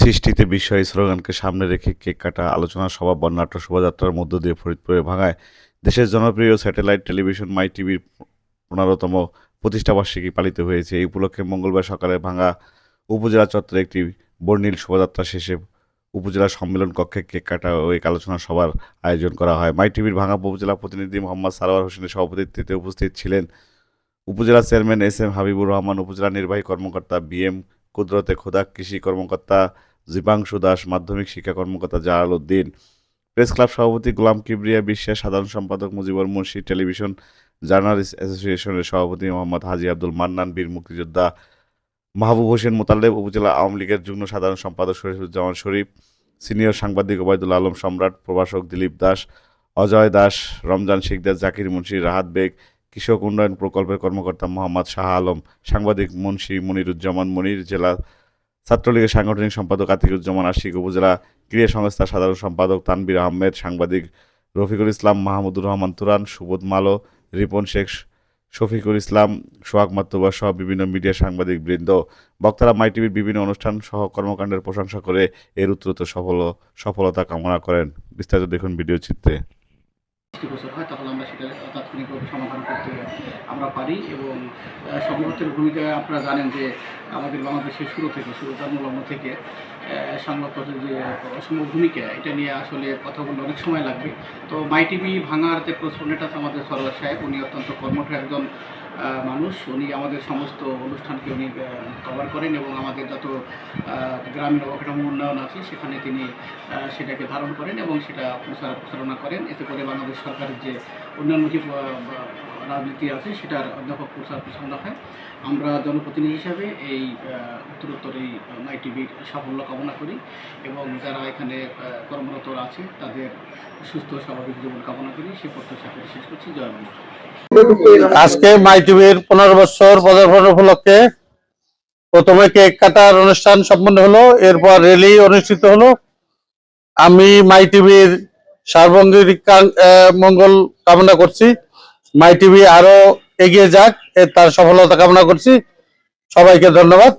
সৃষ্টিতে বিস্ময় স্লোগানকে সামনে রেখে কেক কাটা, আলোচনা সভা, বর্ণাঢ্য শোভাযাত্রার মধ্য দিয়ে ফরিদপুরে ভাঙায় দেশের জনপ্রিয় স্যাটেলাইট টেলিভিশন মাই টিভির পনেরোতম প্রতিষ্ঠাবার্ষিকী পালিত হয়েছে। এই উপলক্ষে মঙ্গলবার সকালে ভাঙা উপজেলা চত্বরে একটি বর্ণিল শোভাযাত্রা শেষে উপজেলা সম্মেলন কক্ষে কেক কাটা ও এক আলোচনা সভার আয়োজন করা হয়। মাই টিভির ভাঙা উপজেলা প্রতিনিধি মোহাম্মদ সারোয়ার হোসেনের সভাপতিত্বে উপস্থিত ছিলেন উপজেলা chairman S M Habibur Rahman, উপজেলা নির্বাহী কর্মকর্তা বি এম কুদরতে খোদা, কৃষি কর্মকর্তা জীবাংশু দাস মাধ্যমিক শিক্ষা কর্মকর্তা জালাল উদ্দিন। প্রেস ক্লাব সভাপতি গোলাম কিবরিয়া বিশ্বাস সাধারণ সম্পাদক মুজিবুর মুন্সি, টেলিভিশন জার্নালিস্ট অ্যাসোসিয়েশনের সভাপতি মোহাম্মদ হাজি আব্দুল মান্নান, বীর মুক্তিযোদ্ধা মাহবুব হোসেন মোতাল্লেব উপজেলা আওয়ামী লীগের যুগ্ম সাধারণ সম্পাদক শরীফুজ্জামান শরীফ, সিনিয়র সাংবাদিক ওবায়দুল আলম সম্রাট, প্রভাষক দিলীপ দাস, অজয় দাস, রমজান শিকদার জাকির মুন্সি, রাহাত বেগ, কৃষক উন্নয়ন প্রকল্পের কর্মকর্তা মোহাম্মদ শাহ আলম, সাংবাদিক মুন্সি মনিরুজ্জামান মনির, জেলা ছাত্রলীগের সাংগঠনিক সম্পাদক আতিকুজ্জামান আশিক, উপজেলা ক্রীড়া সংস্থার সাধারণ সম্পাদক তানবির আহমেদ, সাংবাদিক রফিকুল ইসলাম, মাহমুদুর রহমান তুরান, সুবোধ মালো, রিপন শেখ, শফিকুল ইসলাম, সোহাগ মাত্তুবা সহ বিভিন্ন মিডিয়া সাংবাদিক বৃন্দ। বক্তারা মাই টিভির বিভিন্ন অনুষ্ঠান সহ কর্মকাণ্ডের প্রশংসা করে এর উত্তরোত্তর সফল সফলতা কামনা করেন। বিস্তারিত দেখুন ভিডিও চিত্রে। দৃষ্টি হয়, তাহলে আমরা সেটা তাৎক্ষণিকভাবে সমাধান করতে আমরা পারি এবং সংবাদের ভূমিকা আপনারা জানেন যে আমাদের বাংলাদেশের শুরু থেকে শুরু জন্মলগ্ন থেকে সংবাদপত্রের যে অসম্ভব ভূমিকা, এটা নিয়ে আসলে কথা বলতে অনেক সময় লাগবে। তো মাই টিভি ভাঙার যে প্রশ্নটা আছে আমাদের সরোয়ার সাহেব, উনি অত্যন্ত কর্মঠ একজন মানুষ। উনি আমাদের সমস্ত অনুষ্ঠানকে উনি কভার করেন এবং আমাদের যত গ্রামীণ অবকাঠামো উন্নয়ন আছে, সেখানে তিনি সেটাকে ধারণ করেন এবং সেটা প্রচার, প্রচারণা করেন। এতে করে বাংলাদেশ সরকারের যে উন্নয়নমুখী রাজনীতি আছে, সেটার অধ্যাপক প্রচার প্রচারণা হয়। আমরা জনপ্রতিনিধি হিসাবে এই উত্তরোত্তর এই মাই টিভির সাফল্য কামনা করি এবং যারা এখানে কর্মরত আছে, তাদের সুস্থ স্বাভাবিক জীবন কামনা করি। সে প্রত্যাশা করে শেষ করছি। জয় বাংলা। আজকে মাই টিভির পনেরো বছর পদার্পণ উপলক্ষে প্রথমে কেক কাটার অনুষ্ঠান সম্পন্ন হলো, এরপর র্যালি অনুষ্ঠিত হলো। আমি মাই টিভির সার্বঙ্গিক মঙ্গল কামনা করছি। মাই টিভি আরও এগিয়ে যাক তার সফলতা কামনা করছি। সবাইকে ধন্যবাদ।